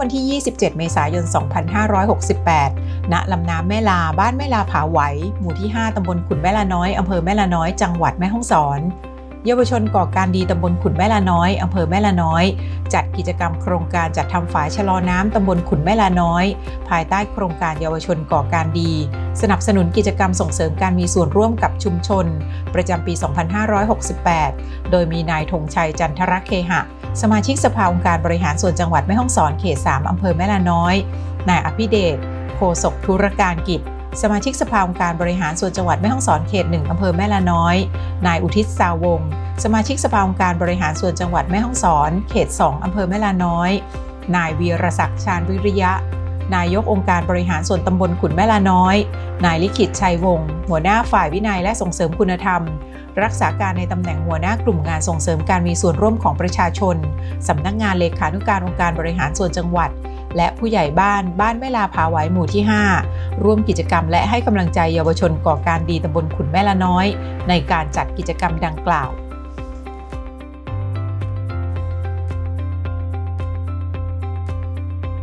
วันที่ 27 เมษายน 2568 ณ ลำน้ำแม่ลา บ้านแม่ลาผาไหว หมู่ที่ 5 ตำบลขุนแม่ลาน้อย อำเภอแม่ลาน้อย จังหวัดแม่ฮ่องสอน เยาวชนก่อการดีตำบลขุนแม่ลาน้อยอำเภอแม่ลาน้อย จัดกิจกรรมโครงการจัดทำฝายชะลอน้ำตำบลขุนแม่ลาน้อย ภายใต้โครงการเยาวชนก่อการดี สนับสนุนกิจกรรมส่งเสริมการมีส่วนร่วมกับชุมชน ประจำปี 2568 โดยมีนายธงชัยจันทรเคหะ สมาชิกสภาองค์การบริหารส่วนจังหวัดแม่ฮ่องสอนเขต 3อำเภอแม่ลาน้อย นายอภิเดชโฆษกธุรการกิจ สมาชิกสภาองค์การบริหารส่วนจังหวัดแม่ฮ่องสอนเขต1อำเภอแม่ลาน้อย นายอุทิศสาวง สมาชิกสภาองค์การบริหารส่วนจังหวัดแม่ฮ่องสอน เขต 2 อำเภอแม่ลาน้อย นายวีรศักดิ์ชาญวิริยะ นายกองค์การบริหารส่วนตำบลขุนแม่ลาน้อย นายลิขิตชัยวงศ์หัวหน้าฝ่ายวินัยและส่งเสริมคุณธรรม รักษาการในตำแหน่งหัวหน้ากลุ่มงานส่งเสริมการมีส่วนร่วมของประชาชนสำนักงานเลขานุการองค์การบริหารส่วนจังหวัด และผู้ใหญ่บ้านบ้านแม่ลาภาไว้หมู่ที่ 5 ร่วมกิจกรรมและให้กำลังใจเยาวชนก่อการดีตำบลขุนแม่ละน้อย ในการจัดกิจกรรมดังกล่าว